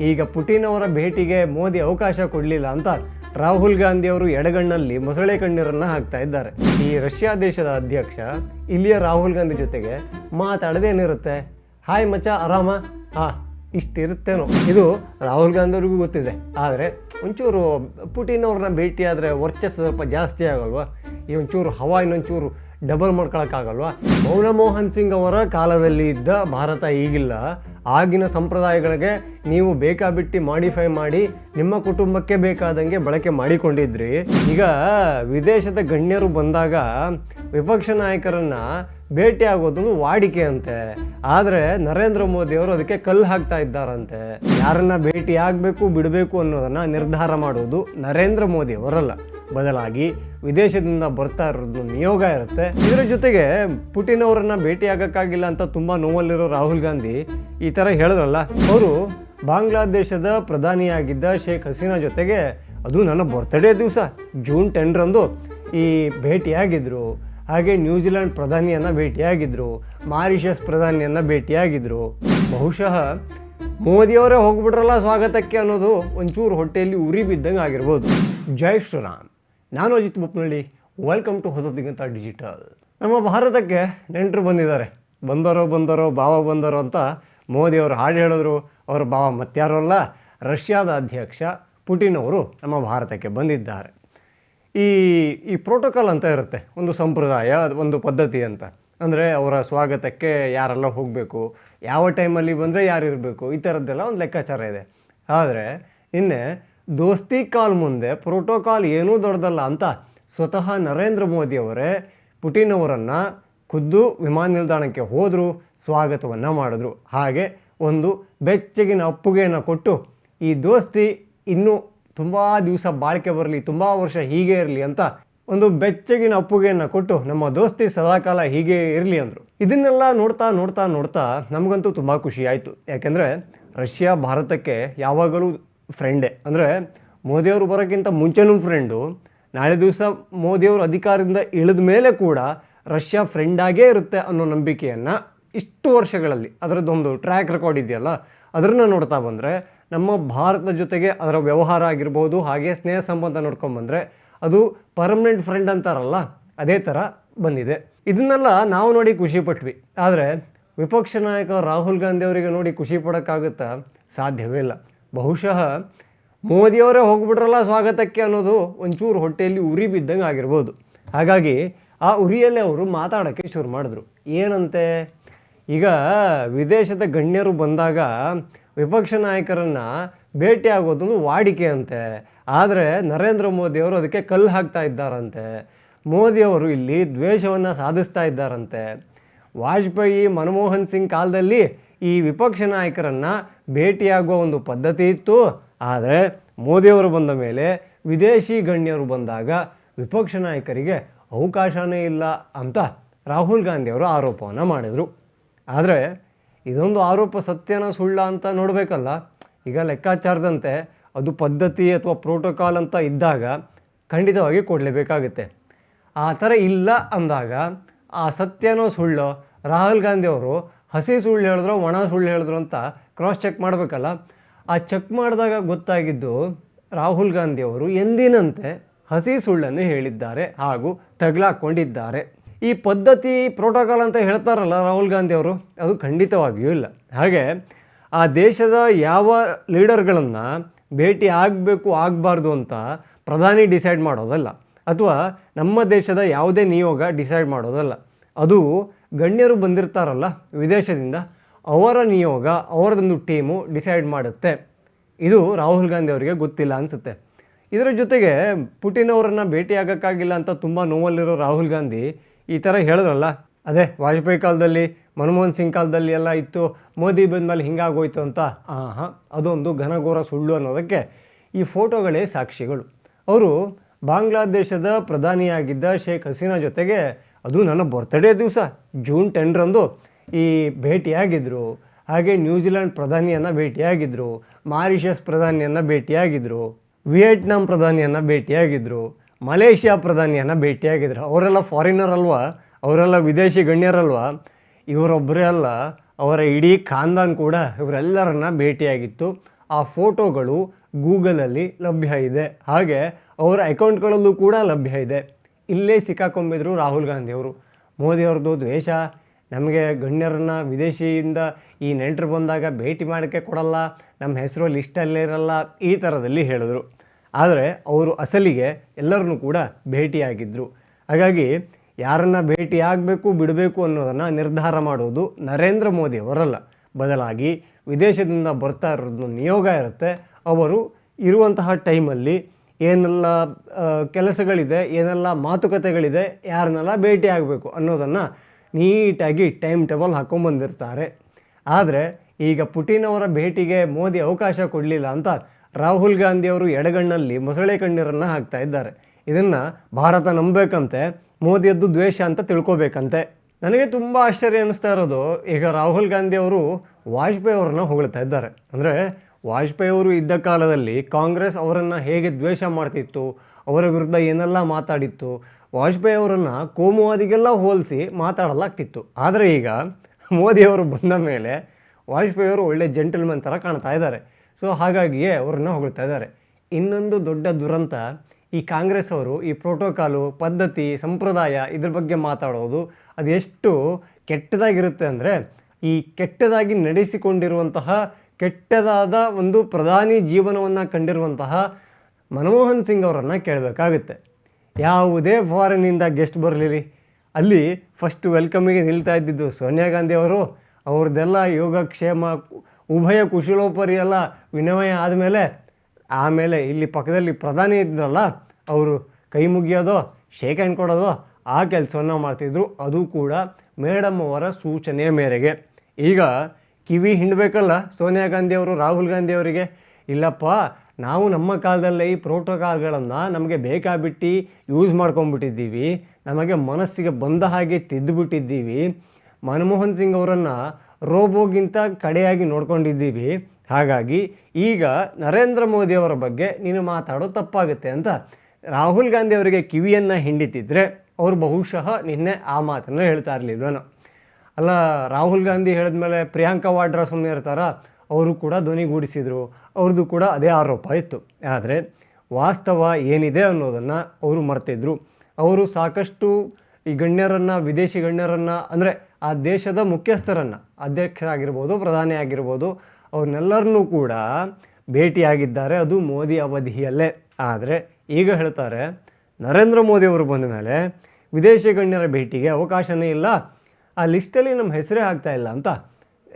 ಈಗ ಪುಟಿನ್ ಅವರ ಭೇಟಿಗೆ ಮೋದಿ ಅವಕಾಶ ಕೊಡಲಿಲ್ಲ ಅಂತ ರಾಹುಲ್ ಗಾಂಧಿ ಅವರು ಎಡಗಣ್ಣಲ್ಲಿ ಮೊಸಳೆ ಕಣ್ಣೀರನ್ನು ಹಾಕ್ತಾ ಇದ್ದಾರೆ. ಈ ರಷ್ಯಾ ದೇಶದ ಅಧ್ಯಕ್ಷ ಇಲ್ಲಿಯ ರಾಹುಲ್ ಗಾಂಧಿ ಜೊತೆಗೆ ಮಾತಾಡದೇನಿರುತ್ತೆ ಹಾಯ್ ಮಚ್ಚ, ಆರಾಮ? ಹಾ, ಇಷ್ಟಿರುತ್ತೇನೋ. ಇದು ರಾಹುಲ್ ಗಾಂಧಿ ಅವ್ರಿಗೂ ಗೊತ್ತಿದೆ. ಆದರೆ ಒಂಚೂರು ಪುಟಿನ್ ಅವ್ರನ್ನ ಭೇಟಿ ಆದರೆ ವರ್ಚಸ್ಸು ಸ್ವಲ್ಪ ಜಾಸ್ತಿ ಆಗಲ್ವಾ? ಈ ಒಂಚೂರು ಹವಾ ಇನ್ನೊಂಚೂರು ಡಬಲ್ ಮಾಡ್ಕೊಳಕ್ಕಾಗಲ್ವಾ? ಮೌನಮೋಹನ್ ಸಿಂಗ್ ಅವರ ಕಾಲದಲ್ಲಿ ಇದ್ದ ಭಾರತ ಈಗಿಲ್ಲ. ಆಗಿನ ಸಂಪ್ರದಾಯಗಳಿಗೆ ನೀವು ಬೇಕಾಬಿಟ್ಟಿ ಮಾಡಿಫೈ ಮಾಡಿ ನಿಮ್ಮ ಕುಟುಂಬಕ್ಕೆ ಬೇಕಾದಂಗೆ ಬಳಕೆ ಮಾಡಿಕೊಂಡಿದ್ರಿ. ಈಗ ವಿದೇಶದ ಗಣ್ಯರು ಬಂದಾಗ ವಿಪಕ್ಷ ನಾಯಕರನ್ನ ಭೇಟಿ ಆಗೋದೊಂದು ವಾಡಿಕೆ ಅಂತೆ. ಆದರೆ ನರೇಂದ್ರ ಮೋದಿ ಅವರು ಅದಕ್ಕೆ ಕಲ್ಲು ಹಾಕ್ತಾ ಇದ್ದಾರಂತೆ. ಯಾರನ್ನ ಭೇಟಿ ಆಗಬೇಕು, ಬಿಡಬೇಕು ಅನ್ನೋದನ್ನ ನಿರ್ಧಾರ ಮಾಡುವುದು ನರೇಂದ್ರ ಮೋದಿ ಅವರಲ್ಲ. ಬದಲಾಗಿ ವಿದೇಶದಿಂದ ಬರ್ತಾ ಇರೋದು ನಿಯೋಗ ಇರುತ್ತೆ. ಇದರ ಜೊತೆಗೆ ಪುಟಿನ್ ಅವರನ್ನ ಭೇಟಿ ಅಂತ ತುಂಬಾ ನೋವಲ್ಲಿರೋ ರಾಹುಲ್ ಗಾಂಧಿ ಈ ತರ ಹೇಳಿದ್ರಲ್ಲ, ಅವರು ಬಾಂಗ್ಲಾದೇಶದ ಪ್ರಧಾನಿಯಾಗಿದ್ದ ಶೇಖ್ ಹಸೀನಾ ಜೊತೆಗೆ ಅದು ನನ್ನ ಬರ್ತ್ಡೇ ದಿವಸ, ಜೂನ್ ಟೆನ್ರಂದು ಈ ಭೇಟಿಯಾಗಿದ್ರು. ಹಾಗೆ ನ್ಯೂಜಿಲೆಂಡ್ ಪ್ರಧಾನಿಯನ್ನ ಭೇಟಿಯಾಗಿದ್ರು, ಮಾರಿಷಸ್ ಪ್ರಧಾನಿಯನ್ನ ಭೇಟಿಯಾಗಿದ್ರು. ಬಹುಶಃ ಮೋದಿಯವರೇ ಹೋಗ್ಬಿಟ್ರಲ್ಲ ಸ್ವಾಗತಕ್ಕೆ ಅನ್ನೋದು ಒಂಚೂರು ಹೊಟ್ಟೆಯಲ್ಲಿ ಉರಿ ಬಿದ್ದಂಗೆ ಆಗಿರ್ಬೋದು. ಜೈ ಶ್ರೀರಾಮ್. ನಾನು Ajit Boppanahalli welcome to Hosadiganta digital ನಮ್ಮ ಭಾರತಕ್ಕೆ ನೆಂಟರು ಬಂದಿದ್ದಾರೆ. ಬಂದರೋ ಬಂದರೋ, ಭಾವ ಬಂದರೋ ಅಂತ ಮೋದಿ ಅವರು ಹಾಡು ಹೇಳಿದ್ರು. ಅವರ ಭಾವ ಮತ್ಯಾರೋ ಅಲ್ಲ, ರಷ್ಯಾದ ಅಧ್ಯಕ್ಷ ಪುಟಿನ್ ಅವರು ನಮ್ಮ ಭಾರತಕ್ಕೆ ಬಂದಿದ್ದಾರೆ. ಈ ಈ ಪ್ರೋಟೋಕಾಲ್ ಅಂತ ಇರುತ್ತೆ, ಒಂದು ಸಂಪ್ರದಾಯ ಒಂದು ಪದ್ಧತಿ ಅಂತ. ಅಂದರೆ ಅವರ ಸ್ವಾಗತಕ್ಕೆ ಯಾರೆಲ್ಲ ಹೋಗಬೇಕು, ಯಾವ ಟೈಮಲ್ಲಿ ಬಂದರೆ ಯಾರು ಇರಬೇಕು ಈ ಥರದ್ದೆಲ್ಲ ಒಂದು ಲೆಕ್ಕಾಚಾರ ಇದೆ. ಆದರೆ, ನಿನ್ನೆ ದೋಸ್ತಿ ಕಾಲ್ ಮುಂದೆ ಪ್ರೋಟೋಕಾಲ್ ಏನೂ ದೊಡ್ಡದಲ್ಲ ಅಂತ ಸ್ವತಃ ನರೇಂದ್ರ ಮೋದಿ ಅವರೇ ಪುಟಿನ್ ಅವರನ್ನು ಖುದ್ದು ವಿಮಾನ ನಿಲ್ದಾಣಕ್ಕೆ ಹೋದರು, ಸ್ವಾಗತವನ್ನು ಮಾಡಿದ್ರು. ಹಾಗೆ ಒಂದು ಬೆಚ್ಚಗಿನ ಅಪ್ಪುಗೆಯನ್ನು ಕೊಟ್ಟು ಈ ದೋಸ್ತಿ ಇನ್ನೂ ತುಂಬ ದಿವಸ ಬಾಳಿಕೆ ಬರಲಿ, ತುಂಬ ವರ್ಷ ಹೀಗೆ ಇರಲಿ ಅಂತ ಒಂದು ಬೆಚ್ಚಗಿನ ಅಪ್ಪುಗೆಯನ್ನು ಕೊಟ್ಟು ನಮ್ಮ ದೋಸ್ತಿ ಸದಾಕಾಲ ಹೀಗೆ ಇರಲಿ ಅಂದರು. ಇದನ್ನೆಲ್ಲ ನೋಡ್ತಾ ನೋಡ್ತಾ ನೋಡ್ತಾ ನಮಗಂತೂ ತುಂಬ ಖುಷಿ ಆಯಿತು. ಯಾಕೆಂದರೆ ರಷ್ಯಾ, ಭಾರತಕ್ಕೆ ಯಾವಾಗಲೂ ಫ್ರೆಂಡೇ ಅಂದರೆ ಮೋದಿಯವರು ಬರೋಕ್ಕಿಂತ ಮುಂಚೆನೂ ಫ್ರೆಂಡು ನಾಳೆ ದಿವಸ ಮೋದಿಯವರು ಅಧಿಕಾರದಿಂದ ಇಳಿದ ಮೇಲೆ ಕೂಡ ರಷ್ಯಾ ಫ್ರೆಂಡಾಗೇ ಇರುತ್ತೆ ಅನ್ನೋ ನಂಬಿಕೆಯನ್ನು ಇಷ್ಟು ವರ್ಷಗಳಲ್ಲಿ. ಅದರದ್ದೊಂದು ಟ್ರ್ಯಾಕ್ ರೆಕಾರ್ಡ್ ಇದೆಯಲ್ಲ? ಅದನ್ನು ನೋಡ್ತಾ ಬಂದರೆ ನಮ್ಮ ಭಾರತದ ಜೊತೆಗೆ ಅದರ ವ್ಯವಹಾರ ಆಗಿರ್ಬೋದು, ಹಾಗೆ ಸ್ನೇಹ ಸಂಬಂಧ ನೋಡ್ಕೊಂಬಂದರೆ ಅದು ಪರ್ಮನೆಂಟ್ ಫ್ರೆಂಡ್ ಅಂತಾರಲ್ಲ, ಅದೇ ಥರ ಬಂದಿದೆ. ಇದನ್ನೆಲ್ಲ ನಾವು ನೋಡಿ ಖುಷಿ ಪಟ್ವಿ. ಆದರೆ ವಿಪಕ್ಷ ನಾಯಕ ರಾಹುಲ್ ಗಾಂಧಿ ಅವರಿಗೆ ನೋಡಿ ಖುಷಿ ಪಡೋಕ್ಕಾಗುತ್ತಾ ಸಾಧ್ಯವೇ ಇಲ್ಲ. ಬಹುಶಃ ಮೋದಿಯವರೇ ಹೋಗ್ಬಿಟ್ರಲ್ಲ ಸ್ವಾಗತಕ್ಕೆ ಅನ್ನೋದು ಒಂಚೂರು ಹೊಟ್ಟೆಯಲ್ಲಿ ಉರಿ ಬಿದ್ದಂಗೆ ಆಗಿರ್ಬೋದು. ಹಾಗಾಗಿ ಆ ಉರಿಯಲ್ಲೇ ಅವರು ಮಾತಾಡೋಕ್ಕೆ ಶುರು ಮಾಡಿದ್ರು. ಏನಂತೆ? ಈಗ ವಿದೇಶದ ಗಣ್ಯರು ಬಂದಾಗ ವಿಪಕ್ಷ ನಾಯಕರನ್ನು ಭೇಟಿ ಆಗೋದೊಂದು ವಾಡಿಕೆ ಅಂತೆ. ಆದರೆ ನರೇಂದ್ರ ಮೋದಿಯವರು ಅದಕ್ಕೆ ಕಲ್ಲು ಹಾಕ್ತಾ ಇದ್ದಾರಂತೆ. ಮೋದಿಯವರು ಇಲ್ಲಿ ದ್ವೇಷವನ್ನು ಸಾಧಿಸ್ತಾ ಇದ್ದಾರಂತೆ. ವಾಜಪೇಯಿ, ಮನಮೋಹನ್ ಸಿಂಗ್ ಕಾಲದಲ್ಲಿ ಈ ವಿಪಕ್ಷ ನಾಯಕರನ್ನು ಭೇಟಿಯಾಗುವ ಒಂದು ಪದ್ಧತಿ ಇತ್ತು. ಆದರೆ ಮೋದಿಯವರು ಬಂದ ಮೇಲೆ ವಿದೇಶಿ ಗಣ್ಯರು ಬಂದಾಗ ವಿಪಕ್ಷ ನಾಯಕರಿಗೆ ಅವಕಾಶವೇ ಇಲ್ಲ ಅಂತ ರಾಹುಲ್ ಗಾಂಧಿಯವರು ಆರೋಪವನ್ನು ಮಾಡಿದರು. ಆದರೆ ಇದೊಂದು ಆರೋಪ ಸತ್ಯನ ಸುಳ್ಳ ಅಂತ ನೋಡಬೇಕಲ್ಲ. ಈಗ ಲೆಕ್ಕಾಚಾರದಂತೆ ಅದು ಪದ್ಧತಿ ಅಥವಾ ಪ್ರೋಟೋಕಾಲ್ ಅಂತ ಇದ್ದಾಗ ಖಂಡಿತವಾಗಿ ಕೊಡಲೇಬೇಕಾಗುತ್ತೆ. ಆ ಥರ ಇಲ್ಲ ಅಂದಾಗ ಆ ಸತ್ಯನೋ ಸುಳ್ಳು ರಾಹುಲ್ ಗಾಂಧಿಯವರು ಹಸಿ ಸುಳ್ಳು ಹೇಳಿದ್ರು ಒಣ ಸುಳ್ಳು ಹೇಳಿದ್ರು ಅಂತ ಕ್ರಾಸ್ ಚೆಕ್ ಮಾಡಬೇಕಲ್ಲ? ಆ ಚೆಕ್ ಮಾಡಿದಾಗ ಗೊತ್ತಾಗಿದ್ದು ರಾಹುಲ್ ಗಾಂಧಿ ಅವರು ಎಂದಿನಂತೆ ಹಸಿ ಸುಳ್ಳನ್ನು ಹೇಳಿದ್ದಾರೆ ಹಾಗೂ ತಗಲಾಕೊಂಡಿದ್ದಾರೆ. ಈ ಪದ್ಧತಿ ಪ್ರೋಟೋಕಾಲ್ ಅಂತ ಹೇಳ್ತಾರಲ್ಲ ರಾಹುಲ್ ಗಾಂಧಿ ಅವರು, ಅದು ಖಂಡಿತವಾಗಿಯೂ ಇಲ್ಲ. ಹಾಗೆ ಆ ದೇಶದ ಯಾವ ಲೀಡರ್ಗಳನ್ನು ಭೇಟಿ ಆಗಬೇಕು, ಆಗಬಾರ್ದು ಅಂತ ಪ್ರಧಾನಿ ಡಿಸೈಡ್ ಮಾಡೋದಲ್ಲ, ಅಥವಾ ನಮ್ಮ ದೇಶದ ಯಾವುದೇ ನಿಯೋಗ ಡಿಸೈಡ್ ಮಾಡೋದಲ್ಲ, ಅದು ಗಣ್ಯರು ಬಂದಿರ್ತಾರಲ್ಲ ವಿದೇಶದಿಂದ ಅವರ ನಿಯೋಗ ಅವರದೊಂದು ಟೀಮು ಡಿಸೈಡ್ ಮಾಡುತ್ತೆ. ಇದು ರಾಹುಲ್ ಗಾಂಧಿ ಅವರಿಗೆ ಗೊತ್ತಿಲ್ಲ ಅನಿಸುತ್ತೆ. ಇದರ ಜೊತೆಗೆ ಪುಟಿನ್ ಅವರನ್ನು ಭೇಟಿಯಾಗೋಕ್ಕಾಗಿಲ್ಲ ಅಂತ ತುಂಬ ನೋವಲ್ಲಿರೋ ರಾಹುಲ್ ಗಾಂಧಿ ಈ ಥರ ಹೇಳಿದ್ರಲ್ಲ. ಅದೇ ವಾಜಪೇಯಿ ಕಾಲದಲ್ಲಿ, ಮನಮೋಹನ್ ಸಿಂಗ್ ಕಾಲದಲ್ಲಿ ಎಲ್ಲ ಇತ್ತು. ಮೋದಿ ಬಂದಮೇಲೆ ಹಿಂಗಾಗೋಯ್ತು ಅಂತ. ಹಾಂ ಅದೊಂದು ಘನಘೋರ ಸುಳ್ಳು ಅನ್ನೋದಕ್ಕೆ ಈ ಫೋಟೋಗಳೇ ಸಾಕ್ಷಿಗಳು. ಅವರು ಬಾಂಗ್ಲಾದೇಶದ ಪ್ರಧಾನಿಯಾಗಿದ್ದ ಶೇಖ್ ಹಸೀನಾ ಜೊತೆಗೆ, ಅದು ನನ್ನ ಬರ್ತ್ಡೇ ದಿವಸ, ಜೂನ್ ಟೆನ್ರಂದು ಈ ಭೇಟಿಯಾಗಿದ್ದರು ಹಾಗೆ ನ್ಯೂಜಿಲೆಂಡ್ ಪ್ರಧಾನಿಯನ್ನು ಭೇಟಿಯಾಗಿದ್ದರು ಮಾರಿಷಸ್ ಪ್ರಧಾನಿಯನ್ನು ಭೇಟಿಯಾಗಿದ್ದರು ವಿಯೆಟ್ನಾಂ ಪ್ರಧಾನಿಯನ್ನು ಭೇಟಿಯಾಗಿದ್ದರು ಮಲೇಷ್ಯಾ ಪ್ರಧಾನಿಯನ್ನು ಭೇಟಿಯಾಗಿದ್ದರು ಅವರೆಲ್ಲ ಫಾರಿನರ್ ಅಲ್ವಾ? ಅವರೆಲ್ಲ ವಿದೇಶಿ ಗಣ್ಯರಲ್ವಾ? ಇವರೊಬ್ಬರೇ ಅಲ್ಲ, ಅವರ ಇಡೀ ಖಾನ್ದಾನ್ ಕೂಡ ಇವರೆಲ್ಲರನ್ನ ಭೇಟಿಯಾಗಿತ್ತು. ಆ ಫೋಟೋಗಳು ಗೂಗಲಲ್ಲಿ ಲಭ್ಯ ಇದೆ. ಹಾಗೆ ಅವರ ಅಕೌಂಟ್ಗಳಲ್ಲೂ ಕೂಡ ಲಭ್ಯ ಇದೆ. ಇಲ್ಲೇ ಸಿಕ್ಕಾಕೊಂಬಿದ್ರು ರಾಹುಲ್ ಗಾಂಧಿಯವರು. ಮೋದಿಯವ್ರದ್ದು ದ್ವೇಷ ನಮಗೆ ಗಣ್ಯರನ್ನ ವಿದೇಶಿಯಿಂದ ಈ ನೆಂಟರು ಬಂದಾಗ ಭೇಟಿ ಮಾಡೋಕ್ಕೆ ಕೊಡಲ್ಲ, ನಮ್ಮ ಹೆಸರು ಲಿಸ್ಟಲ್ಲೇ ಇರಲ್ಲ ಈ ಥರದಲ್ಲಿ ಹೇಳಿದ್ರು. ಆದರೆ ಅವರು ಅಸಲಿಗೆ ಎಲ್ಲರನ್ನೂ ಕೂಡ ಭೇಟಿಯಾಗಿದ್ದರು ಹಾಗಾಗಿ ಯಾರನ್ನ ಭೇಟಿಯಾಗಬೇಕು ಬಿಡಬೇಕು ಅನ್ನೋದನ್ನು ನಿರ್ಧಾರ ಮಾಡೋದು ನರೇಂದ್ರ ಮೋದಿ ಅವರಲ್ಲ. ಬದಲಾಗಿ ವಿದೇಶದಿಂದ ಬರ್ತಾ ಇರೋದು ನಿಯೋಗ ಇರುತ್ತೆ. ಅವರು ಇರುವಂತಹ ಟೈಮಲ್ಲಿ ಏನೆಲ್ಲ ಕೆಲಸಗಳಿದೆ, ಏನೆಲ್ಲ ಮಾತುಕತೆಗಳಿದೆ, ಯಾರನ್ನೆಲ್ಲ ಭೇಟಿ ಆಗಬೇಕು ಅನ್ನೋದನ್ನು ನೀಟಾಗಿ ಟೈಮ್ ಟೇಬಲ್ ಹಾಕ್ಕೊಂಬಂದಿರ್ತಾರೆ ಆದರೆ ಈಗ ಪುಟಿನ್ ಅವರ ಭೇಟಿಗೆ ಮೋದಿ ಅವಕಾಶ ಕೊಡಲಿಲ್ಲ ಅಂತ ರಾಹುಲ್ ಗಾಂಧಿ ಅವರು ಎಡಗಣ್ಣಲ್ಲಿ ಮೊಸಳೆ ಕಣ್ಣೀರನ್ನು ಹಾಕ್ತಾ ಇದ್ದಾರೆ. ಇದನ್ನು ಭಾರತ ನಂಬಬೇಕಂತೆ, ಮೋದಿಯದ್ದು ದ್ವೇಷ ಅಂತ ತಿಳ್ಕೊಬೇಕಂತೆ. ನನಗೆ ತುಂಬ ಆಶ್ಚರ್ಯ ಅನ್ನಿಸ್ತಾ ಇರೋದು, ಈಗ ರಾಹುಲ್ ಗಾಂಧಿ ಅವರು ವಾಜಪೇಯಿ ಅವರನ್ನು ಹೊಗಳ್ತಾ ಇದ್ದಾರೆ. ಅಂದರೆ ವಾಜಪೇಯಿ ಅವರು ಇದ್ದ ಕಾಲದಲ್ಲಿ ಕಾಂಗ್ರೆಸ್ ಅವರನ್ನು ಹೇಗೆ ದ್ವೇಷ ಮಾಡ್ತಿತ್ತು ಅವರ ವಿರುದ್ಧ ಏನೆಲ್ಲ ಮಾತಾಡಿತ್ತು, ವಾಜಪೇಯಿ ಅವರನ್ನು ಕೋಮುವಾದಿಗೆಲ್ಲ ಹೋಲಿಸಿ ಮಾತಾಡಲಾಗ್ತಿತ್ತು. ಆದರೆ ಈಗ ಮೋದಿಯವರು ಬಂದ ಮೇಲೆ ವಾಜಪೇಯಿ ಅವರು ಒಳ್ಳೆ ಜೆಂಟಲ್ಮನ್ ಥರ ಕಾಣ್ತಾ ಇದ್ದಾರೆ. ಸೊ ಹಾಗಾಗಿಯೇ ಅವರನ್ನು ಹೊಗಳ್ತಾ ಇದ್ದಾರೆ. ಇನ್ನೊಂದು ದೊಡ್ಡ ದುರಂತ, ಈ ಕಾಂಗ್ರೆಸ್ ಅವರು ಈ ಪ್ರೋಟೋಕಾಲು ಪದ್ಧತಿ, ಸಂಪ್ರದಾಯ ಇದ್ರ ಬಗ್ಗೆ ಮಾತಾಡೋದು ಅದೆಷ್ಟು ಕೆಟ್ಟದಾಗಿರುತ್ತೆ ಅಂದರೆ, ಈ ಕೆಟ್ಟದಾಗಿ ನಡೆಸಿಕೊಂಡಿರುವಂತಹ, ಕೆಟ್ಟದಾದ ಒಂದು ಪ್ರಧಾನಿ ಜೀವನವನ್ನು ಕಂಡಿರುವಂತಹ ಮನಮೋಹನ್ ಸಿಂಗ್ ಅವರನ್ನು ಕೇಳಬೇಕಾಗುತ್ತೆ. ಯಾವುದೇ ಫಾರಿನಿಂದ ಗೆಸ್ಟ್ ಬರಲಿರಿ. ಅಲ್ಲಿ ಫಸ್ಟ್ ವೆಲ್ಕಮಿಗೆ ನಿಲ್ತಾ ಇದ್ದಿದ್ದು ಸೋನಿಯಾ ಗಾಂಧಿ ಅವರು. ಅವ್ರದ್ದೆಲ್ಲ ಯೋಗಕ್ಷೇಮ, ಉಭಯ ಕುಶಲೋಪರಿ ಎಲ್ಲ ವಿನಿಮಯ ಆದಮೇಲೆ, ಆಮೇಲೆ ಇಲ್ಲಿ ಪಕ್ಕದಲ್ಲಿ ಪ್ರಧಾನಿ ಇದ್ದರಲ್ಲ ಅವರು ಕೈ ಮುಗಿಯೋದೋ ಶೇಕ್ ಹ್ಯಾಂಡ್ ಕೊಡೋದೋ, ಆ ಕೆಲಸವನ್ನು ಮಾಡ್ತಿದ್ರು. ಅದು ಕೂಡ ಮೇಡಮ್ ಅವರ ಸೂಚನೆಯ ಮೇರೆಗೆ. ಈಗ ಕಿವಿ ಹಿಂಡಬೇಕಲ್ಲ ಸೋನಿಯಾ ಗಾಂಧಿ ಅವರು, ರಾಹುಲ್ ಗಾಂಧಿ ಅವರಿಗೆ. ಇಲ್ಲಪ್ಪ ನಾವು ನಮ್ಮ ಕಾಲದಲ್ಲಿ ಈ ಪ್ರೋಟೋಕಾಲ್ಗಳನ್ನು ನಮಗೆ ಬೇಕಾಬಿಟ್ಟು ಯೂಸ್ ಮಾಡ್ಕೊಂಬಿಟ್ಟಿದ್ದೀವಿ. ನಮಗೆ ಮನಸ್ಸಿಗೆ ಬಂದ ಹಾಗೆ ತಿದ್ದುಬಿಟ್ಟಿದ್ದೀವಿ. ಮನಮೋಹನ್ ಸಿಂಗ್ ಅವರನ್ನು ರೋಬೋಗಿಂತ ಕಡೆಯಾಗಿ ನೋಡ್ಕೊಂಡಿದ್ದೀವಿ. ಹಾಗಾಗಿ ಈಗ ನರೇಂದ್ರ ಮೋದಿ ಅವರ ಬಗ್ಗೆ ನೀನು ಮಾತಾಡೋ ತಪ್ಪಾಗುತ್ತೆ ಅಂತ ರಾಹುಲ್ ಗಾಂಧಿ ಅವರಿಗೆ ಕಿವಿಯನ್ನು ಹಿಂಡಿತಿದ್ರೆ ಅವರು ಬಹುಶಃ ನಿನ್ನೆ ಆ ಮಾತನ್ನು ಹೇಳ್ತಾ ಇರಲಿಲ್ವೇನೋ. ಅಲ್ಲ, ರಾಹುಲ್ ಗಾಂಧಿ ಹೇಳಿದ್ಮೇಲೆ ಪ್ರಿಯಾಂಕಾ ವಾಡ್ರಾ ಸುಮ್ಮನೆ ಇರ್ತಾರ? ಅವರು ಕೂಡ ಧ್ವನಿಗೂಡಿಸಿದರು. ಅವ್ರದ್ದು ಕೂಡ ಅದೇ ಆರೋಪ ಇತ್ತು. ಆದರೆ ವಾಸ್ತವ ಏನಿದೆ ಅನ್ನೋದನ್ನು ಅವರು ಮರ್ತಿದ್ರು. ಅವರು ಸಾಕಷ್ಟು ಈ ಗಣ್ಯರನ್ನು, ವಿದೇಶಿ ಗಣ್ಯರನ್ನು, ಅಂದರೆ ಆ ದೇಶದ ಮುಖ್ಯಸ್ಥರನ್ನು, ಅಧ್ಯಕ್ಷರಾಗಿರ್ಬೋದು, ಪ್ರಧಾನಿ ಆಗಿರ್ಬೋದು, ಅವ್ರನ್ನೆಲ್ಲರನ್ನೂ ಕೂಡ ಭೇಟಿಯಾಗಿದ್ದಾರೆ. ಅದು ಮೋದಿ ಅವಧಿಯಲ್ಲೇ. ಆದರೆ ಈಗ ಹೇಳ್ತಾರೆ, ನರೇಂದ್ರ ಮೋದಿ ಅವರು ಬಂದ ಮೇಲೆ ವಿದೇಶಿ ಗಣ್ಯರ ಭೇಟಿಗೆ ಅವಕಾಶವೇ ಇಲ್ಲ. ಆ ಲಿಸ್ಟಲ್ಲಿ ನಮ್ಮ ಹೆಸರೇ ಆಗ್ತಾ ಇಲ್ಲ ಅಂತ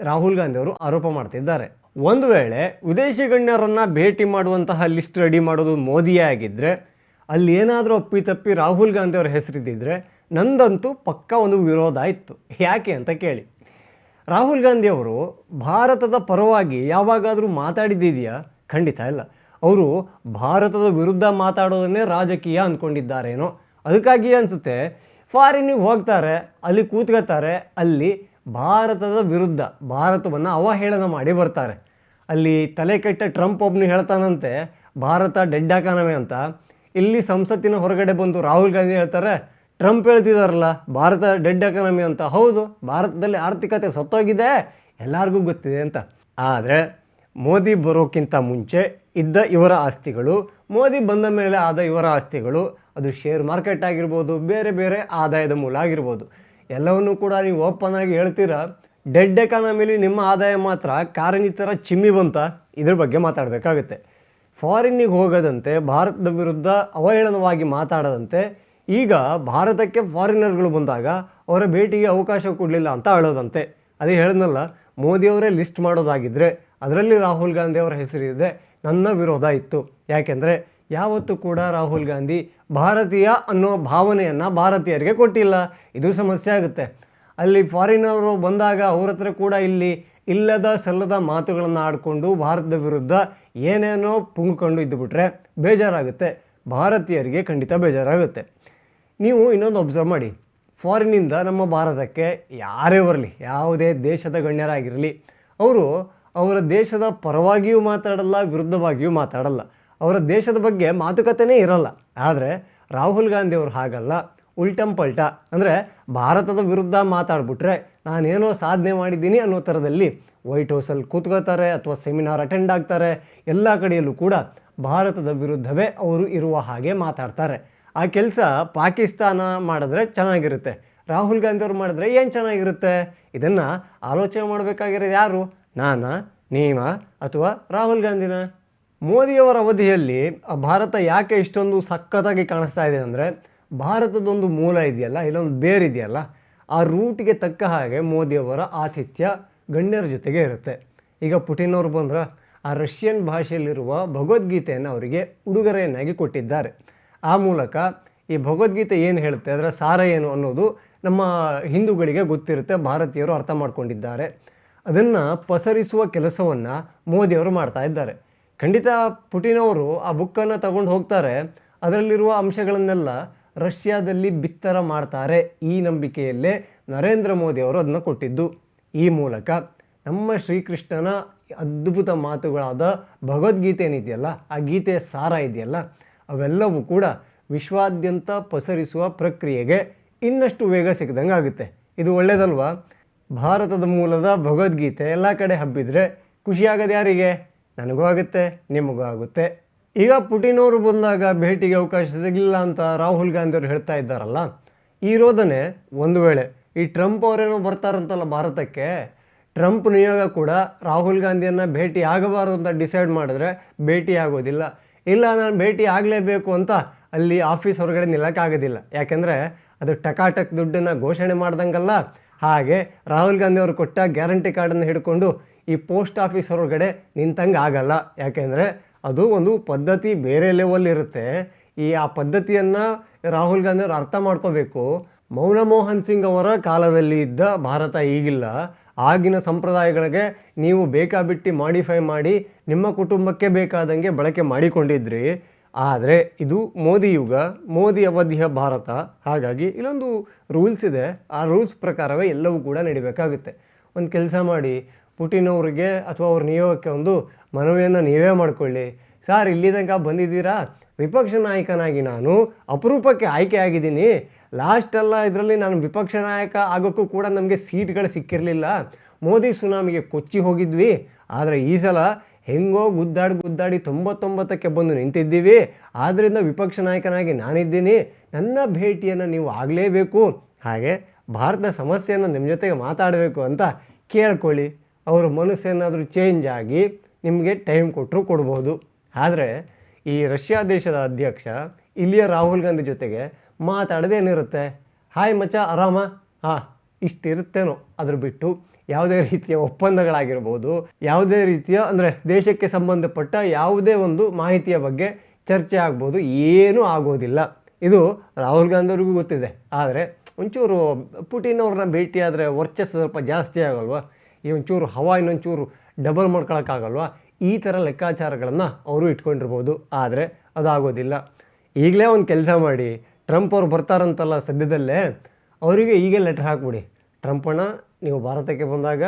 ರಾಹುಲ್ ಗಾಂಧಿ ಅವರು ಆರೋಪ ಮಾಡ್ತಿದ್ದಾರೆ. ಒಂದು ವೇಳೆ ವಿದೇಶಿ ಗಣ್ಯರನ್ನು ಭೇಟಿ ಮಾಡುವಂತಹ ಲಿಸ್ಟ್ ರೆಡಿ ಮಾಡೋದು ಮೋದಿಯೇ ಆಗಿದ್ದರೆ ಅಲ್ಲಿ ಏನಾದರೂ ಅಪ್ಪಿತಪ್ಪಿ ರಾಹುಲ್ ಗಾಂಧಿ ಅವರ ಹೆಸರಿದ್ದಿದ್ರೆ ನಂದಂತೂ ಪಕ್ಕ ಒಂದು ವಿರೋಧ ಇತ್ತು. ಯಾಕೆ ಅಂತ ಕೇಳಿ. ರಾಹುಲ್ ಗಾಂಧಿ ಅವರು ಭಾರತದ ಪರವಾಗಿ ಯಾವಾಗಾದರೂ ಮಾತಾಡಿದ್ದಿದೆಯಾ? ಖಂಡಿತ ಇಲ್ಲ. ಅವರು ಭಾರತದ ವಿರುದ್ಧ ಮಾತಾಡೋದನ್ನೇ ರಾಜಕೀಯ ಅಂದ್ಕೊಂಡಿದ್ದಾರೇನೋ ಅದಕ್ಕಾಗಿ ಅನಿಸುತ್ತೆ, ಫಾರಿನಿಗೆ ಹೋಗ್ತಾರೆ, ಅಲ್ಲಿ ಕೂತ್ಕೋತಾರೆ ಅಲ್ಲಿ ಭಾರತದ ವಿರುದ್ಧ ಭಾರತವನ್ನು ಅವಹೇಳನ ಮಾಡಿ ಬರ್ತಾರೆ. ಅಲ್ಲಿ ತಲೆ ಕೆಟ್ಟ ಟ್ರಂಪ್ ಒಬ್ಬನು ಹೇಳ್ತಾನಂತೆ, ಭಾರತ ಡೆಡ್ ಹಾಕಾನವೆ ಅಂತ. ಇಲ್ಲಿ ಸಂಸತ್ತಿನ ಹೊರಗಡೆ ಬಂದು ರಾಹುಲ್ ಗಾಂಧಿ ಹೇಳ್ತಾರೆ, ಟ್ರಂಪ್ ಹೇಳ್ತಿದಾರಲ್ಲ, ಭಾರತ ಡೆಡ್ ಎಕಾನಮಿ ಅಂತ. ಹೌದು, ಭಾರತದಲ್ಲಿ ಆರ್ಥಿಕತೆ ಸತ್ತೋಗಿದೆ, ಎಲ್ಲರಿಗೂ ಗೊತ್ತಿದೆ ಅಂತ. ಆದರೆ ಮೋದಿ ಬರೋಕ್ಕಿಂತ ಮುಂಚೆ ಇದ್ದ ಇವರ ಆಸ್ತಿಗಳು, ಮೋದಿ ಬಂದ ಮೇಲೆ ಆದ ಇವರ ಆಸ್ತಿಗಳು, ಅದು ಶೇರ್ ಮಾರ್ಕೆಟ್ ಆಗಿರ್ಬೋದು, ಬೇರೆ ಬೇರೆ ಆದಾಯದ ಮೂಲ ಆಗಿರ್ಬೋದು. ಎಲ್ಲವನ್ನೂ ಕೂಡ ನೀವು ಓಪನ್ ಆಗಿ ಹೇಳ್ತೀರಾ? ಡೆಡ್ ಎಕಾನಮಿಲಿ ನಿಮ್ಮ ಆದಾಯ ಮಾತ್ರ ಕಾರಂಜಿ ಥರ ಚಿಮ್ಮಿ ಬಂತ ಇದ್ರ ಬಗ್ಗೆ ಮಾತಾಡಬೇಕಾಗುತ್ತೆ. ಫಾರಿನ್ನಿಗೆ ಹೋಗದಂತೆ ಭಾರತದ ವಿರುದ್ಧ ಅವಹೇಳನವಾಗಿ ಮಾತಾಡದಂತೆ ಈಗ ಭಾರತಕ್ಕೆ ಫಾರಿನರ್ಗಳು ಬಂದಾಗ ಅವರ ಭೇಟಿಗೆ ಅವಕಾಶ ಕೊಡಲಿಲ್ಲ ಅಂತ ಹೇಳೋದಂತೆ. ಅದೇ ಹೇಳಿದ್ನಲ್ಲ, ಮೋದಿಯವರೇ ಲಿಸ್ಟ್ ಮಾಡೋದಾಗಿದ್ದರೆ ಅದರಲ್ಲಿ ರಾಹುಲ್ ಗಾಂಧಿ ಅವರ ಹೆಸರಿದೆ, ನನ್ನ ವಿರೋಧ ಇತ್ತು. ಯಾಕೆಂದರೆ ಯಾವತ್ತೂ ಕೂಡ ರಾಹುಲ್ ಗಾಂಧಿ ಭಾರತೀಯ ಅನ್ನೋ ಭಾವನೆಯನ್ನು ಭಾರತೀಯರಿಗೆ ಕೊಟ್ಟಿಲ್ಲ. ಇದು ಸಮಸ್ಯೆ ಆಗುತ್ತೆ. ಅಲ್ಲಿ ಫಾರಿನವರು ಬಂದಾಗ ಅವ್ರ ಹತ್ರ ಕೂಡ ಇಲ್ಲಿ ಇಲ್ಲದ ಸಲ್ಲದ ಮಾತುಗಳನ್ನು ಆಡಿಕೊಂಡು ಭಾರತದ ವಿರುದ್ಧ ಏನೇನೋ ಪುಂಗ್ಕೊಂಡು ಇದ್ದುಬಿಟ್ರೆ ಬೇಜಾರಾಗುತ್ತೆ. ಭಾರತೀಯರಿಗೆ ಖಂಡಿತ ಬೇಜಾರಾಗುತ್ತೆ. ನೀವು ಇನ್ನೊಂದು ಒಬ್ಸರ್ವ್ ಮಾಡಿ. ಫಾರಿನಿಂದ ನಮ್ಮ ಭಾರತಕ್ಕೆ ಯಾರೇ ಬರಲಿ, ಯಾವುದೇ ದೇಶದ ಗಣ್ಯರಾಗಿರಲಿ, ಅವರು ಅವರ ದೇಶದ ಪರವಾಗಿಯೂ ಮಾತಾಡಲ್ಲ, ವಿರುದ್ಧವಾಗಿಯೂ ಮಾತಾಡಲ್ಲ. ಅವರ ದೇಶದ ಬಗ್ಗೆ ಮಾತುಕತೆನೇ ಇರಲ್ಲ. ಆದರೆ ರಾಹುಲ್ ಗಾಂಧಿ ಅವರು ಹಾಗಲ್ಲ. ಉಲ್ಟಂ ಪಲ್ಟ. ಅಂದರೆ ಭಾರತದ ವಿರುದ್ಧ ಮಾತಾಡ್ಬಿಟ್ರೆ ನಾನೇನೋ ಸಾಧನೆ ಮಾಡಿದ್ದೀನಿ ಅನ್ನೋ ಥರದಲ್ಲಿ ವೈಟ್ ಹೌಸಲ್ಲಿ ಕೂತ್ಕೋತಾರೆ ಅಥವಾ ಸೆಮಿನಾರ್ ಅಟೆಂಡ್ ಆಗ್ತಾರೆ. ಎಲ್ಲ ಕಡೆಯಲ್ಲೂ ಕೂಡ ಭಾರತದ ವಿರುದ್ಧವೇ ಅವರು ಇರುವ ಹಾಗೆ ಮಾತಾಡ್ತಾರೆ. ಆ ಕೆಲಸ ಪಾಕಿಸ್ತಾನ ಮಾಡಿದ್ರೆ ಚೆನ್ನಾಗಿರುತ್ತೆ. ರಾಹುಲ್ ಗಾಂಧಿ ಅವರು ಮಾಡಿದ್ರೆ ಏನು ಚೆನ್ನಾಗಿರುತ್ತೆ? ಇದನ್ನು ಆಲೋಚನೆ ಮಾಡಬೇಕಾಗಿರೋದು ಯಾರು? ನಾನಾ ನೀವ ಅಥವಾ ರಾಹುಲ್ ಗಾಂಧಿನ? ಮೋದಿಯವರ ಅವಧಿಯಲ್ಲಿ ಭಾರತ ಯಾಕೆ ಇಷ್ಟೊಂದು ಸಖತ್ತಾಗಿ ಕಾಣಿಸ್ತಾ ಇದೆ ಅಂದರೆ ಭಾರತದೊಂದು ಮೂಲ ಇದೆಯಲ್ಲ, ಇಲ್ಲೊಂದು ಬೇರ್ ಇದೆಯಲ್ಲ, ಆ ರೂಟಿಗೆ ತಕ್ಕ ಹಾಗೆ ಮೋದಿಯವರ ಆತಿಥ್ಯ ಗಣ್ಯರ ಜೊತೆಗೆ ಇರುತ್ತೆ. ಈಗ ಪುಟಿನ್ ಅವರು ಬಂದ್ರೆ, ಆ ರಷ್ಯನ್ ಭಾಷೆಯಲ್ಲಿರುವ ಭಗವದ್ಗೀತೆಯನ್ನು ಅವರಿಗೆ ಉಡುಗೊರೆಯನ್ನಾಗಿ ಕೊಟ್ಟಿದ್ದಾರೆ. ಆ ಮೂಲಕ ಈ ಭಗವದ್ಗೀತೆ ಏನು ಹೇಳುತ್ತೆ, ಅದರ ಸಾರ ಏನು ಅನ್ನೋದು ನಮ್ಮ ಹಿಂದೂಗಳಿಗೆ ಗೊತ್ತಿರುತ್ತೆ, ಭಾರತೀಯರು ಅರ್ಥ ಮಾಡ್ಕೊಂಡಿದ್ದಾರೆ. ಅದನ್ನು ಪಸರಿಸುವ ಕೆಲಸವನ್ನು ಮೋದಿಯವರು ಮಾಡ್ತಾ ಇದ್ದಾರೆ. ಖಂಡಿತ ಪುಟಿನ್ ಅವರು ಆ ಬುಕ್ಕನ್ನು ತಗೊಂಡು ಹೋಗ್ತಾರೆ. ಅದರಲ್ಲಿರುವ ಅಂಶಗಳನ್ನೆಲ್ಲ ರಷ್ಯಾದಲ್ಲಿ ಬಿತ್ತರ ಮಾಡ್ತಾರೆ ಈ ನಂಬಿಕೆಯಲ್ಲೇ ನರೇಂದ್ರ ಮೋದಿ ಅವರು ಅದನ್ನು ಕೊಟ್ಟಿದ್ದು. ಈ ಮೂಲಕ ನಮ್ಮ ಶ್ರೀಕೃಷ್ಣನ ಅದ್ಭುತ ಮಾತುಗಳಾದ ಭಗವದ್ಗೀತೆ ಏನಿದೆಯಲ್ಲ, ಆ ಗೀತೆಯ ಸಾರ ಇದೆಯಲ್ಲ, ಅವೆಲ್ಲವೂ ಕೂಡ ವಿಶ್ವಾದ್ಯಂತ ಪಸರಿಸುವ ಪ್ರಕ್ರಿಯೆಗೆ ಇನ್ನಷ್ಟು ವೇಗ ಸಿಕ್ಕದಂಗೆ ಆಗುತ್ತೆ. ಇದು ಒಳ್ಳೆಯದಲ್ವಾ ಭಾರತದ ಮೂಲದ ಭಗವದ್ಗೀತೆ ಎಲ್ಲ ಕಡೆ ಹಬ್ಬಿದ್ರೆ ಖುಷಿಯಾಗೋದು ಯಾರಿಗೆ? ನನಗೂ ಆಗುತ್ತೆ, ನಿಮಗೂ ಆಗುತ್ತೆ. ಈಗ ಪುಟಿನ್ ಅವರು ಬಂದಾಗ ಭೇಟಿಗೆ ಅವಕಾಶ ಸಿಗಲಿಲ್ಲ ಅಂತ ರಾಹುಲ್ ಗಾಂಧಿ ಅವರು ಹೇಳ್ತಾ ಇದ್ದಾರಲ್ಲ, ಈ ರೋದನೆ ಒಂದು ವೇಳೆ ಈ ಟ್ರಂಪ್ ಅವರೇನೋ ಬರ್ತಾರಂತಲ್ಲ ಭಾರತಕ್ಕೆ, ಟ್ರಂಪ್ ನಿಯೋಗ ಕೂಡ ರಾಹುಲ್ ಗಾಂಧಿಯನ್ನು ಭೇಟಿ ಆಗಬಾರದು ಅಂತ ಡಿಸೈಡ್ ಮಾಡಿದ್ರೆ ಭೇಟಿ ಆಗೋದಿಲ್ಲ. ಇಲ್ಲ, ನಾನು ಭೇಟಿ ಆಗಲೇಬೇಕು ಅಂತ ಅಲ್ಲಿ ಆಫೀಸ್ ಹೊರಗಡೆ ನಿಲ್ಲಕ್ಕಾಗೋದಿಲ್ಲ. ಯಾಕೆಂದರೆ ಅದು ಟಕಾಟಕ್ ದುಡ್ಡನ್ನು ಘೋಷಣೆ ಮಾಡ್ದಂಗಲ್ಲ ಹಾಗೆ ರಾಹುಲ್ ಗಾಂಧಿ ಅವರು ಕೊಟ್ಟ ಗ್ಯಾರಂಟಿ ಕಾರ್ಡನ್ನು ಹಿಡ್ಕೊಂಡು ಈ ಪೋಸ್ಟ್ ಆಫೀಸ್ ಹೊರಗಡೆ ನಿಂತಂಗೆ ಆಗಲ್ಲ. ಯಾಕೆಂದರೆ ಅದು ಒಂದು ಪದ್ಧತಿ ಬೇರೆ ಲೆವೆಲ್ ಇರುತ್ತೆ. ಈ ಆ ಪದ್ಧತಿಯನ್ನು ರಾಹುಲ್ ಗಾಂಧಿ ಅವರು ಅರ್ಥ ಮಾಡ್ಕೋಬೇಕು. ಮೌನ ಮೋಹನ್ ಸಿಂಗ್ ಅವರ ಕಾಲದಲ್ಲಿ ಇದ್ದ ಭಾರತ ಈಗಿಲ್ಲ. ಆಗಿನ ಸಂಪ್ರದಾಯಗಳಿಗೆ ನೀವು ಬೇಕಾಬಿಟ್ಟು ಮಾಡಿಫೈ ಮಾಡಿ ನಿಮ್ಮ ಕುಟುಂಬಕ್ಕೆ ಬೇಕಾದಂಗೆ ಬಳಕೆ ಮಾಡಿಕೊಂಡಿದ್ರಿ. ಆದರೆ ಇದು ಮೋದಿ ಯುಗ, ಮೋದಿ ಅವಧಿಯ ಭಾರತ. ಹಾಗಾಗಿ ಇಲ್ಲೊಂದು ರೂಲ್ಸ್ ಇದೆ. ಆ ರೂಲ್ಸ್ ಪ್ರಕಾರವೇ ಎಲ್ಲವೂ ಕೂಡ ನಡಿಬೇಕಾಗುತ್ತೆ. ಒಂದು ಕೆಲಸ ಮಾಡಿ, ಪುಟಿನ್ ಅವರಿಗೆ ಅಥವಾ ಅವ್ರ ನಿಯೋಗಕ್ಕೆ ಒಂದು ಮನವಿಯನ್ನು ನೀವೇ ಮಾಡಿಕೊಳ್ಳಿ. ಸರ್, ಇಲ್ಲಿ ತನಕ ಬಂದಿದ್ದೀರಾ? ವಿಪಕ್ಷ ನಾಯಕನಾಗಿ ನಾನು ಅಪರೂಪಕ್ಕೆ ಆಯ್ಕೆ ಆಗಿದ್ದೀನಿ. ಲಾಸ್ಟೆಲ್ಲ ಇದರಲ್ಲಿ ನಾನು ವಿಪಕ್ಷ ನಾಯಕ ಆಗೋಕ್ಕೂ ಕೂಡ ನಮಗೆ ಸೀಟ್ಗಳು ಸಿಕ್ಕಿರಲಿಲ್ಲ. ಮೋದಿ ಸುನಾಮಿಗೆ ಕೊಚ್ಚಿ ಹೋಗಿದ್ವಿ. ಆದರೆ ಈ ಸಲ ಹೆಂಗೋ ಗುದ್ದಾಡಿ ಗುದ್ದಾಡಿ ತೊಂಬತ್ತೊಂಬತ್ತಕ್ಕೆ ಬಂದು ನಿಂತಿದ್ದೀವಿ. ಆದ್ದರಿಂದ ವಿಪಕ್ಷ ನಾಯಕನಾಗಿ ನಾನಿದ್ದೀನಿ. ನನ್ನ ಭೇಟಿಯನ್ನು ನೀವು ಆಗಲೇಬೇಕು. ಹಾಗೆ ಭಾರತದ ಸಮಸ್ಯೆಯನ್ನು ನಿಮ್ಮ ಜೊತೆಗೆ ಮಾತಾಡಬೇಕು ಅಂತ ಕೇಳ್ಕೊಳ್ಳಿ. ಅವರ ಮನಸ್ಸೇನಾದರೂ ಚೇಂಜ್ ಆಗಿ ನಿಮಗೆ ಟೈಮ್ ಕೊಟ್ಟರು ಕೊಡ್ಬೋದು. ಆದರೆ ಈ ರಷ್ಯಾ ದೇಶದ ಅಧ್ಯಕ್ಷ ಇಲ್ಲಿಯ ರಾಹುಲ್ ಗಾಂಧಿ ಜೊತೆಗೆ ಮಾತಾಡದೇನಿರುತ್ತೆ? ಹಾಯ್ ಮಚ್ಚ, ಆರಾಮ? ಹಾಂ, ಇಷ್ಟಿರುತ್ತೇನೋ ಅದ್ರ ಬಿಟ್ಟು. ಯಾವುದೇ ರೀತಿಯ ಒಪ್ಪಂದಗಳಾಗಿರ್ಬೋದು, ಯಾವುದೇ ರೀತಿಯ ಅಂದರೆ ದೇಶಕ್ಕೆ ಸಂಬಂಧಪಟ್ಟ ಯಾವುದೇ ಒಂದು ಮಾಹಿತಿಯ ಬಗ್ಗೆ ಚರ್ಚೆ ಆಗ್ಬೋದು, ಏನೂ ಆಗೋದಿಲ್ಲ. ಇದು ರಾಹುಲ್ ಗಾಂಧಿಯವ್ರಿಗೂ ಗೊತ್ತಿದೆ. ಆದರೆ ಒಂಚೂರು ಪುಟಿನ್ ಅವ್ರನ್ನ ಭೇಟಿಯಾದರೆ ವರ್ಚಸ್ಸು ಸ್ವಲ್ಪ ಜಾಸ್ತಿ ಆಗಲ್ವಾ? ಈ ಒಂಚೂರು ಹವಾ ಇನ್ನೊಂಚೂರು ಡಬಲ್ ಮಾಡ್ಕೊಳಕ್ಕಾಗಲ್ವಾ? ಈ ಥರ ಲೆಕ್ಕಾಚಾರಗಳನ್ನು ಅವರು ಇಟ್ಕೊಂಡಿರ್ಬೋದು. ಆದರೆ ಅದಾಗೋದಿಲ್ಲ. ಈಗಲೇ ಒಂದು ಕೆಲಸ ಮಾಡಿ, ಟ್ರಂಪ್ ಅವ್ರು ಬರ್ತಾರಂತಲ್ಲ ಸದ್ಯದಲ್ಲೇ, ಅವರಿಗೆ ಈಗೇ ಲೆಟ್ರ್ ಹಾಕ್ಬಿಡಿ. ಟ್ರಂಪಣ್ಣ ನೀವು ಭಾರತಕ್ಕೆ ಬಂದಾಗ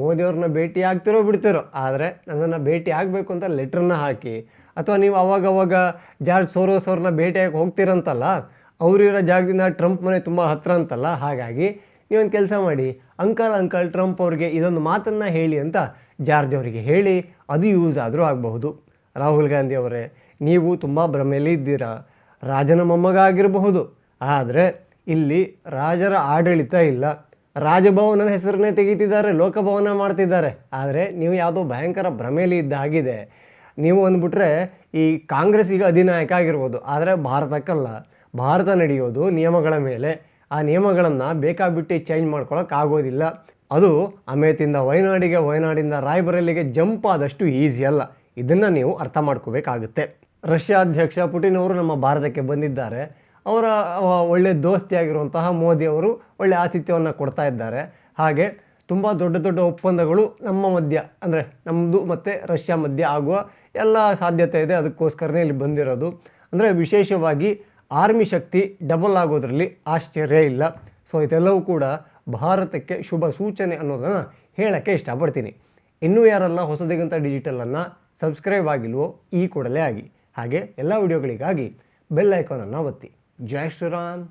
ಮೋದಿಯವ್ರನ್ನ ಭೇಟಿ ಆಗ್ತಿರೋ ಬಿಡ್ತಿರೋ, ಆದರೆ ನನ್ನನ್ನು ಭೇಟಿ ಆಗಬೇಕು ಅಂತ ಲೆಟ್ರನ್ನ ಹಾಕಿ, ಅಥವಾ ನೀವು ಅವಾಗವಾಗ ಜಾರ್ಜ್ ಸೋರೋಸ್ ಅವ್ರನ್ನ ಭೇಟಿಯಾಗಿ ಹೋಗ್ತೀರಂತಲ್ಲ ಅವರಿರೋ ಜಾಗದಿಂದ ಟ್ರಂಪ್ ಮನೆ ತುಂಬ ಹತ್ರ ಅಂತಲ್ಲ, ಹಾಗಾಗಿ ನೀವೊಂದು ಕೆಲಸ ಮಾಡಿ, ಅಂಕಲ್ ಅಂಕಲ್ ಟ್ರಂಪ್ ಅವ್ರಿಗೆ ಇದೊಂದು ಮಾತನ್ನು ಹೇಳಿ ಅಂತ ಜಾರ್ಜ್ ಅವರಿಗೆ ಹೇಳಿ, ಅದು ಯೂಸ್ ಆದರೂ ಆಗಬಹುದು. ರಾಹುಲ್ ಗಾಂಧಿ ಅವರೇ, ನೀವು ತುಂಬ ಭ್ರಮೆಯಲ್ಲಿ ಇದ್ದೀರಾ, ರಾಜನ ಮೊಮ್ಮಗ ಆಗಿರಬಹುದು, ಆದರೆ ಇಲ್ಲಿ ರಾಜರ ಆಡಳಿತ ಇಲ್ಲ. ರಾಜಭವನದ ಹೆಸರನ್ನೇ ತೆಗೀತಿದ್ದಾರೆ, ಲೋಕಭವನ ಮಾಡ್ತಿದ್ದಾರೆ. ಆದರೆ ನೀವು ಯಾವುದೋ ಭಯಂಕರ ಭ್ರಮೆಯಲ್ಲಿ ಇದ್ದಾಗಿದೆ ನೀವು ಅಂದ್ಬಿಟ್ರೆ ಈ ಕಾಂಗ್ರೆಸ್ ಈಗ ಅಧಿನಾಯಕ ಆಗಿರ್ಬೋದು. ಆದರೆ ಭಾರತಕ್ಕಲ್ಲ. ಭಾರತ ನಡೆಯೋದು ನಿಯಮಗಳ ಮೇಲೆ. ಆ ನಿಯಮಗಳನ್ನು ಬೇಕಾಬಿಟ್ಟು ಚೇಂಜ್ ಆಗೋದಿಲ್ಲ. ಅದು ಅಮೇತಿಂದ ವಯನಾಡಿಗೆ, ವಯನಾಡಿಂದ ರಾಯ್ಬರೇಲಿಗೆ ಜಂಪ್ ಆದಷ್ಟು ಈಸಿ ಅಲ್ಲ. ಇದನ್ನು ನೀವು ಅರ್ಥ ಮಾಡ್ಕೋಬೇಕಾಗುತ್ತೆ. ರಷ್ಯಾ ಅಧ್ಯಕ್ಷ ಪುಟಿನ್ ಅವರು ನಮ್ಮ ಭಾರತಕ್ಕೆ ಬಂದಿದ್ದಾರೆ. ಅವರ ಒಳ್ಳೆಯ ಒಳ್ಳೆ ದೋಸ್ತಿಯಾಗಿರುವಂತಹ ಮೋದಿ ಅವರು ಒಳ್ಳೆ ಆತಿಥ್ಯವನ್ನು ಕೊಡ್ತಾ ಇದ್ದಾರೆ. ಹಾಗೆ ತುಂಬ ದೊಡ್ಡ ದೊಡ್ಡ ಒಪ್ಪಂದಗಳು ನಮ್ಮ ಮಧ್ಯ, ಅಂದರೆ ನಮ್ಮದು ಮತ್ತು ರಷ್ಯಾ ಮಧ್ಯ ಆಗುವ ಎಲ್ಲ ಸಾಧ್ಯತೆ ಇದೆ. ಅದಕ್ಕೋಸ್ಕರನೇ ಇಲ್ಲಿ ಬಂದಿರೋದು. ಅಂದರೆ ವಿಶೇಷವಾಗಿ ಆರ್ಮಿ ಶಕ್ತಿ ಡಬಲ್ ಆಗೋದ್ರಲ್ಲಿ ಆಶ್ಚರ್ಯ ಇಲ್ಲ. ಸೊ ಇದೆಲ್ಲವೂ ಕೂಡ ಭಾರತಕ್ಕೆ ಶುಭ ಸೂಚನೆ ಅನ್ನೋದನ್ನು ಹೇಳೋಕ್ಕೆ ಇಷ್ಟಪಡ್ತೀನಿ. ಇನ್ನೂ ಯಾರೆಲ್ಲ ಹೊಸದಿಗಂತ ಡಿಜಿಟಲನ್ನು ಸಬ್ಸ್ಕ್ರೈಬ್ ಆಗಿಲ್ವೋ ಈ ಕೂಡಲೇ ಆಗಿ. ಹಾಗೆ ಎಲ್ಲ ವಿಡಿಯೋಗಳಿಗಾಗಿ ಬೆಲ್ ಐಕಾನನ್ನು ಒತ್ತಿ. ಜೈ ಶ್ರೀರಾಮ್